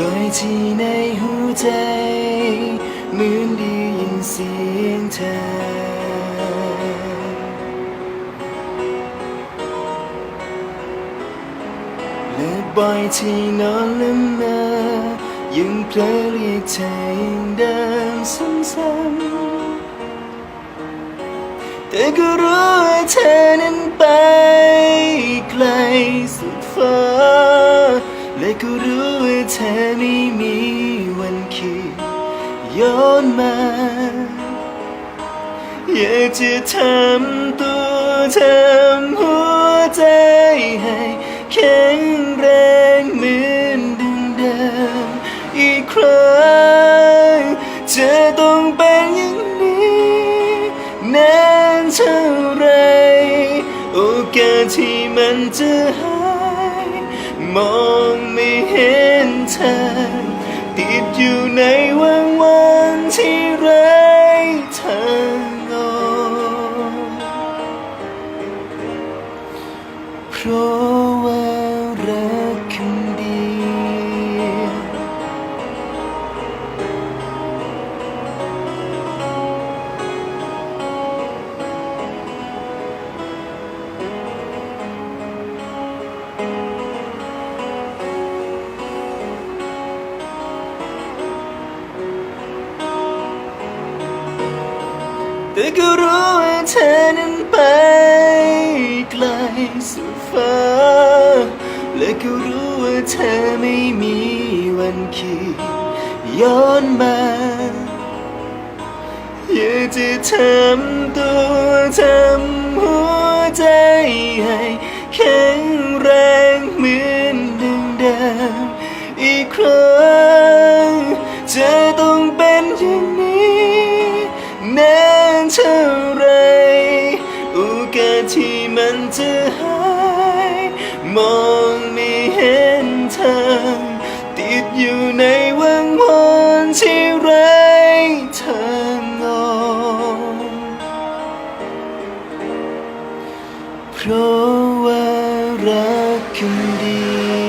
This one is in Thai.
ลอยที่ในหัวใจ เหมือนได้ยินเสียงเธอ และบ่อยที่นอนละเมอยังเพลอเรียกเธออย่างเดิมซ้ำๆแต่ก็รู้ว่าเธอนั้นไปไกลสุดฟ้า ก็รู้ว่าเธอไม่มีวันคืนย้อนมาอยากจะทำตัวทำหัวใจให้แข็งแรงเหมือนดังเดิมอีกครั้งจะต้องเป็นอย่างนี้นานเท่าไรโอกาสที่มันจะหา มองไม่เห็นเธอ ติดอยู่ในวังวันที่ไร้ทางออกเพราะ แต่ก็รู้ว่าเธอนั้นไปไกลสุดฟ้า และก็รู้ว่าเธอไม่มีวันคืนย้อนมาอยากจะทำตัวทำหัวใจให้ เท่าไรโอกาสที่มันจะหายมองไม่เห็นทางติดอยู่ในวังวนที่ไรเธงอองเพราะว่ารักกันดี